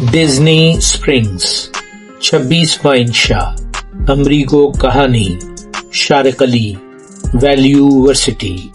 Disney springs 26वां इंशा अमरीको कहानी, शारक अली, वैल्यू वर्सिटी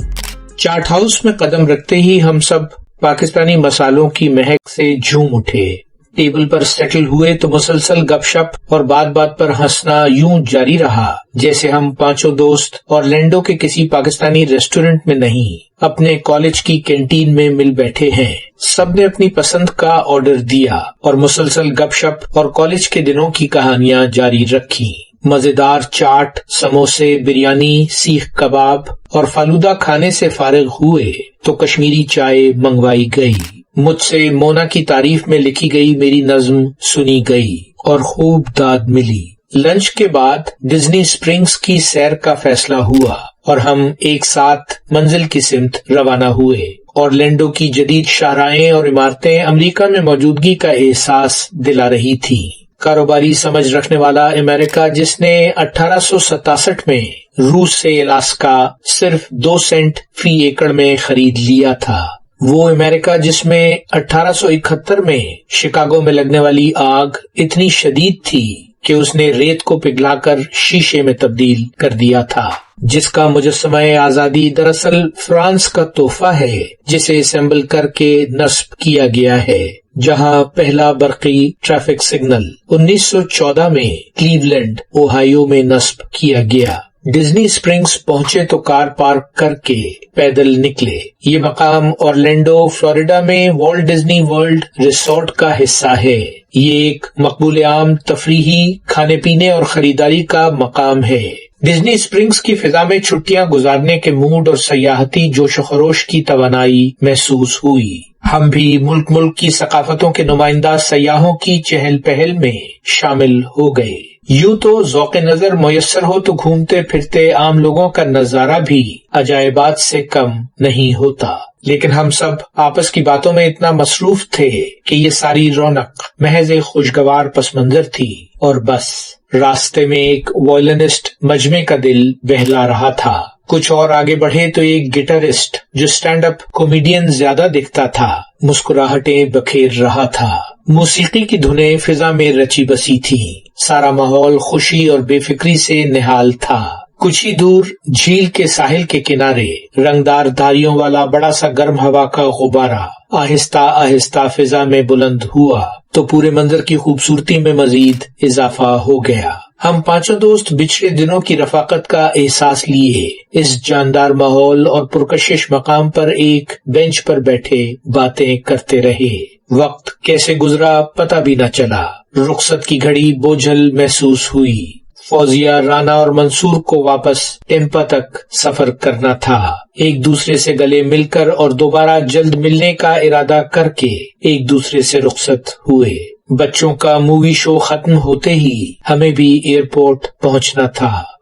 चार्ट हाउस में कदम रखते ही हम सब पाकिस्तानी मसालों की महक से झूम उठे। टेबल पर सेटल हुए तो मुसलसल गपशप और बात बात पर हंसना यूँ जारी रहा, जैसे हम पाँचों दोस्त और लैंडो के किसी पाकिस्तानी रेस्टोरेंट में नहीं, अपने कॉलेज की कैंटीन में मिल बैठे हैं। सबने अपनी पसंद का ऑर्डर दिया और मुसलसल गपशप और कॉलेज के दिनों की कहानियाँ जारी रखी। मज़ेदार चाट, समोसे, बिरयानी, सीख कबाब और फालूदा खाने से फारिग हुए तो कश्मीरी चाय मंगवाई गई। मुझसे मोना की तारीफ़ में लिखी गई मेरी नज्म सुनी गई और खूब दाद मिली। लंच के बाद डिज्नी स्प्रिंग्स की सैर का फैसला हुआ और हम एक साथ मंजिल की सिमत रवाना हुए और लैंडो की जदीद शाहराएँ और इमारतें अमेरिका में मौजूदगी का एहसास दिला रही थी। कारोबारी समझ रखने वाला अमेरिका जिसने अठारह में रूस से इलास्का सिर्फ़ दो सेंट फ़ी एकड़ में खरीद लिया था। वो अमेरिका जिसमें 1871 में शिकागो में लगने वाली आग इतनी शदीद थी कि उसने रेत को पिघलाकर शीशे में तब्दील कर दिया था, जिसका मुजस्मा आज़ादी दरअसल फ्रांस का तोहफा है, जिसे असेंबल करके नस्ब किया गया है, जहाँ पहला बरकी ट्रैफ़िक सिग्नल 1914 में क्लीवलैंड ओहायो में नस्ब किया गया। डिज्नी स्प्रिंग्स पहुँचे तो कार पार्क करके पैदल निकले। ये मकाम ऑरलैंडो, फ्लोरिडा में वॉल्ट डिज्नी वर्ल्ड रिसोर्ट का हिस्सा है। ये एक मकबूल आम तफरीही खाने पीने और खरीदारी का मकाम है। डिज्नी स्प्रिंग्स की फिजा में छुट्टियाँ गुजारने के मूड और सयाहती जोश खरोश की तवानाई महसूस हुई। हम भी मुल्क मुल्क की सकाफतों के नुमाइंदा सयाहों की चहल पहल में शामिल हो गए। यूँ तो जौक नज़र मयसर हो तो घूमते फिरते आम लोगों का नज़ारा भी अजायबात से कम नहीं होता। लेकिन हम सब आपस की बातों में इतना मसरूफ थे कि ये सारी रौनक, महज एक खुशगवार पस मंजर थी और बस, रास्ते में एक वॉयलिनिस्ट मजमे का दिल बहला रहा था। कुछ और आगे बढ़े तो एक गिटारिस्ट जो स्टैंड अप कॉमेडियन ज़्यादा दिखता था, मुस्कुराहटें बखेर रहा था। मौसीकी की धुनें फिजा में रची बसी थी। सारा माहौल खुशी और बेफिक्री से निहाल था। कुछ ही दूर झील के साहिल के किनारे रंगदार धारियों वाला बड़ा सा गर्म हवा का गुब्बारा आहिस्ता आहिस्ता फिजा में बुलंद हुआ। तो पूरे मंजर की खूबसूरती में मजीद इजाफा हो गया। हम पाँचों दोस्त पिछले दिनों की रफाकत का एहसास लिए। इस जानदार माहौल और पुरकशिश मकाम पर एक बेंच पर बैठे बातें करते रहे। वक्त कैसे गुजरा पता भी न चला। रुखसत की घड़ी बोझल महसूस हुई। फौजिया राना और मंसूर को वापस टेम्पा तक सफ़र करना था। एक दूसरे से गले मिलकर और दोबारा जल्द मिलने का इरादा करके एक दूसरे से रुखसत हुए। बच्चों का मूवी शो खत्म होते ही हमें भी एयरपोर्ट पहुँचना था।